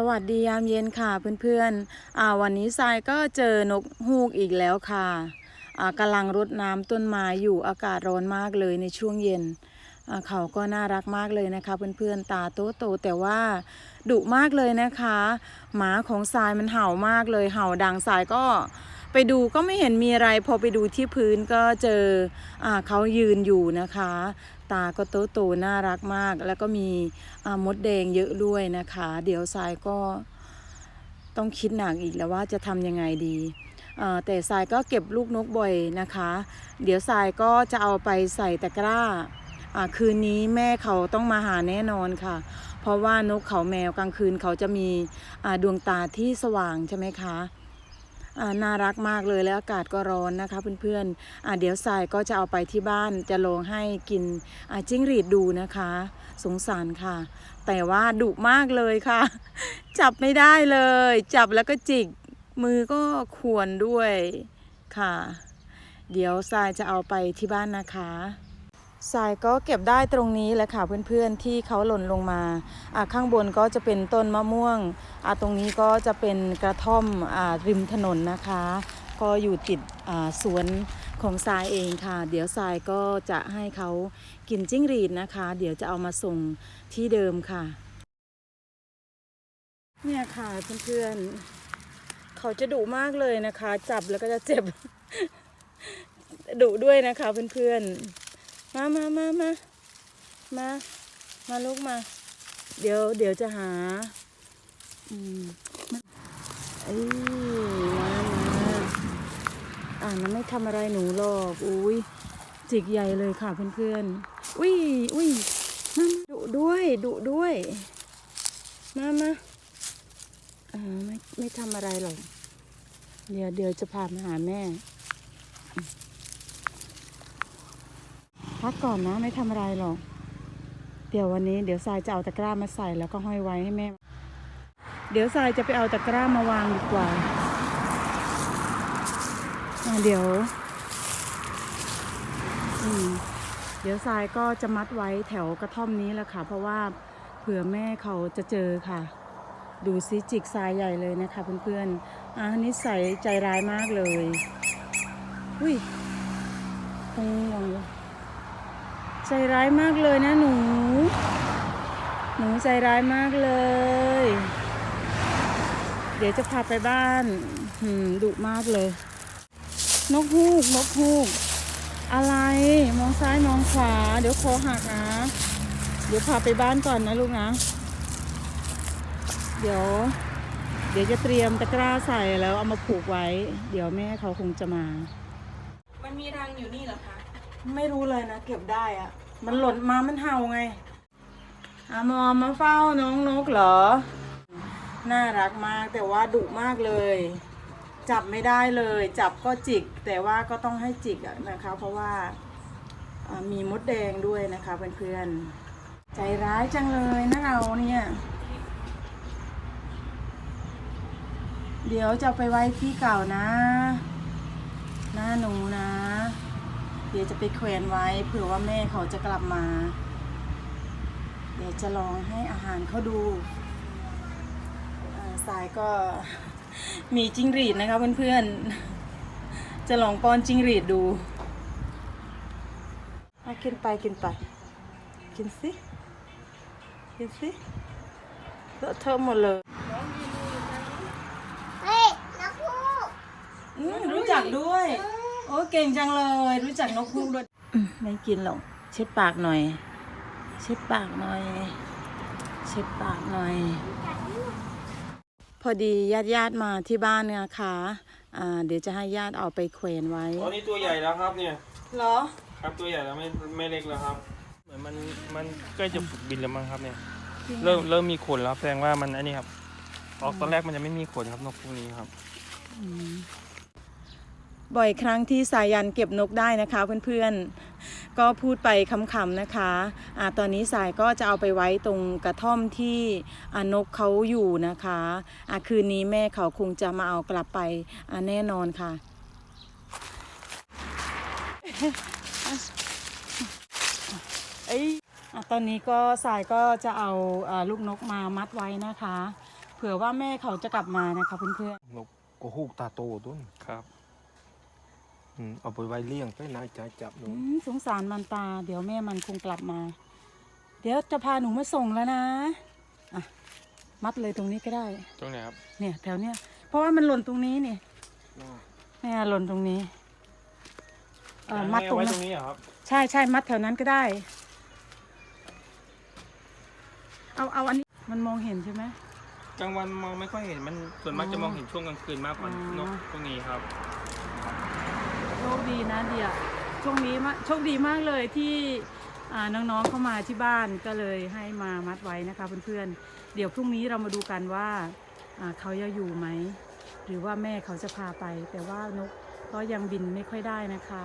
สวัสดียามเย็นค่ะเพื่อนๆอ่าวันนี้ทรายก็เจอนกฮูกอีกแล้วค่ะอ่ากำลังรดน้ำต้นไม้อยู่อากาศร้อนมากเลยในช่วงเย็นอ่าเขาก็น่ารักมากเลยนะคะเพื่อนๆตาโตโตๆแต่ว่าดุมากเลยนะคะ หมาของทรายมันเห่ามากเลยเห่าดังทรายก็ ไปดูก็ไม่เห็นมีอะไร พอไปดูที่พื้นก็เจออเขายืนอยู่นะคะ ตาก็โตโตๆน่ารักมาก แล้วก็มีมดแดงเยอะด้วยนะคะ เดี๋ยวทรายก็ต้องคิดหนักอีกแล้วว่าจะทำยังไงดีแต่ทรายก็เก็บลูกนกบ่อยนะคะ เดี๋ยวทรายก็จะเอาไปใส่ตะกร้าคืนนี้แม่เขาต้องมาหาแน่นอนค่ะ เพราะว่านกเขาแมวกลางคืนเขาจะมีดวงตาที่สว่างใช่ไหมคะ น่ารักมากเลยแล้วอากาศก็ร้อนนะคะเพื่อนๆเดี๋ยวทรายก็จะเอาไปที่บ้านจะลงให้กินจิ้งหรีดดูนะคะ สงสารค่ะ แต่ว่าดุมากเลยค่ะ จับไม่ได้เลย จับแล้วก็จิกมือก็ขวนด้วยค่ะ เดี๋ยวทรายจะเอาไปที่บ้านนะคะ ทรายก็เก็บได้ตรงนี้แหละค่ะเพื่อนๆที่เขาหล่นลงมาข้างบนก็จะเป็นต้นมะม่วงตรงนี้ก็จะเป็นกระท่อมอริมถนนนะคะ ก็อยู่ติดสวนของทรายเองค่ะ เดี๋ยวทรายก็จะให้เขากินจิ้งหรีดนะคะ เดี๋ยวจะเอามาส่งที่เดิมค่ะ เนี่ยค่ะเพื่อนๆเขาจะดุมากเลยนะคะ จับแล้วก็จะเจ็บดุด้วยนะคะเพื่อนๆ มามามามามา มาลูกมา เดี๋ยวเดี๋ยวจะหา อืมมาเอ้ยมามาอ่ามันไม่ทำอะไรหนูหรอก อุ้ยจิกใหญ่เลยค่ะเพื่อนๆ อุ้ยอุ้ยมามาดุด้วยดุด้วย มามาอ่าไม่ไม่ทำอะไรหรอก เดี๋ยวเดี๋ยวจะพามาหาแม่ พักก่อนนะไม่ทำอะไรหรอก เดี๋ยววันนี้เดี๋ยวทรายจะเอาตะกร้ามาใส่แล้วก็ห้อยไว้ให้แม่ เดี๋ยวทรายจะไปเอาตะกร้ามาวางดีกว่าอ่าเดี๋ยวอืมเดี๋ยวทรายก็จะมัดไว้แถวกระท่อมนี้แหละค่ะ เพราะว่าเผื่อแม่เขาจะเจอค่ะ ดูซิจิกทรายใหญ่เลยนะคะเพื่อนๆอ่านิสัยใจร้ายมากเลย อุ้ยคงงง ใจร้ายมากเลยนะหนู หนูใจร้ายมากเลย เดี๋ยวจะพาไปบ้านหืมดุมากเลย นกฮูกนกฮูก อะไรมองซ้ายมองขวา เดี๋ยวคอหักนะ เดี๋ยวพาไปบ้านก่อนนะลูกนะ เดี๋ยว เดี๋ยวจะเตรียมตะกร้าใส่แล้วเอามาผูกไว้ เดี๋ยวแม่เขาคงจะมา มันมีรังอยู่นี่เหรอคะ ไม่รู้เลยนะเก็บได้อะมันหล่นมามันเห่าไงอามอมมาเฝ้าน้องนกเหรอ น่ารักมากแต่ว่าดุมากเลย จับไม่ได้เลย จับก็จิก แต่ว่าก็ต้องให้จิกอะนะคะ เพราะว่ามีมดแดงด้วยนะคะเพื่อนๆใจร้ายจังเลยนะเราเนี่ย เดี๋ยวจะไปไว้ที่เก่านะ หน้าหนูนะ ดี๋ยวจะไปแขวนไว้เผื่อว่าแม่เขาจะกลับมา เดี๋ยวจะลองให้อาหารเขาดูอ่าสายก็มีจิ้งหรีดนะคะเพื่อนๆ จะลองป้อนจิ้งหรีดดูอะกินไปกินไป กินสิกินสิเลอะเทอะหมดเลยเฮ้ยนักพูกอืมรู้จักด้วย โอ้เก่งจังเลย รู้จักนกฮูกด้วยอืมไม่กินหรอกเช็ดปากหน่อย เช็ดปากหน่อย เช็ดปากหน่อย พอดีญาติญาติๆมาที่บ้านเนี่ยค่ะอ่าเดี๋ยวจะให้ญาติเอาไปแขวนไว้ตอนนี้ตัวใหญ่แล้วครับเนี่ย เหรอ ครับตัวใหญ่แล้วไม่ไม่เล็กแล้วครับ เหมือนมันมันใกล้จะฝึกบินแล้วมั้งครับเนี่ย เริ่มเริ่มมีขนแล้วครับแสดงว่ามันอันนี้ครับ ออกตอนแรกมันจะไม่มีขนครับนกพวกนี้ครับ บ่อยครั้งที่สายันเก็บนกได้นะคะเพื่อนๆ ก็พูดไปคำๆนะคะอ่าตอนนี้สายก็จะเอาไปไว้ตรงกระท่อมที่อ่านกเขาอยู่นะคะอ่าคืนนี้แม่เขาคงจะมาเอากลับไปอ่าแน่นอนค่ะ เอ้ยอะตอนนี้ก็สายก็จะเอาอ่าลูกนกมามัดไว้นะคะ เผื่อว่าแม่เขาจะกลับมานะคะเพื่อนนกก็ฮูกตาโตต้นครับ อืมเอาไปไว้เลี้ยงไปนายใจจับหๆนูอืมสงสารมันตา เดี๋ยวแม่มันคงกลับมา เดี๋ยวจะพาหนูมาส่งแล้วนะอะมัดเลยตรงนี้ก็ได้ ตรงไหนครับเนี่ย แถวเนี้ยเพราะว่ามันหล่นตรงนี้นี่เนี่ยหล่นตรงนี้เออมัดตรงไว้นั้ตรนงนี้เหรอครับใช่ใช่มัดแถวนั้นก็ได้ เอาเอาอันนี้มันมองเห็นใช่ไหม กลางวันมองไม่ค่อยเห็นมันส่วนมากอ๋อจะมองเห็นช่วงกลางคืนมากกว่าอ๋อ นกพวกนี้ครับโช คดีนะเดียโชคดีมากโชคดีมากเลยที่น้องๆเข้ามาที่บ้านก็เลยให้มามัดไว้นะคะเพื่อนๆเดี๋ยวพรุ่งนี้เรามาดูกันว่าเขาจะอยู่ไหมหรือว่าแม่เขาจะพาไป แต่ว่านกก็ยังบินไม่ค่อยได้นะคะ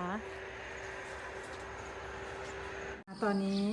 ตอนนี้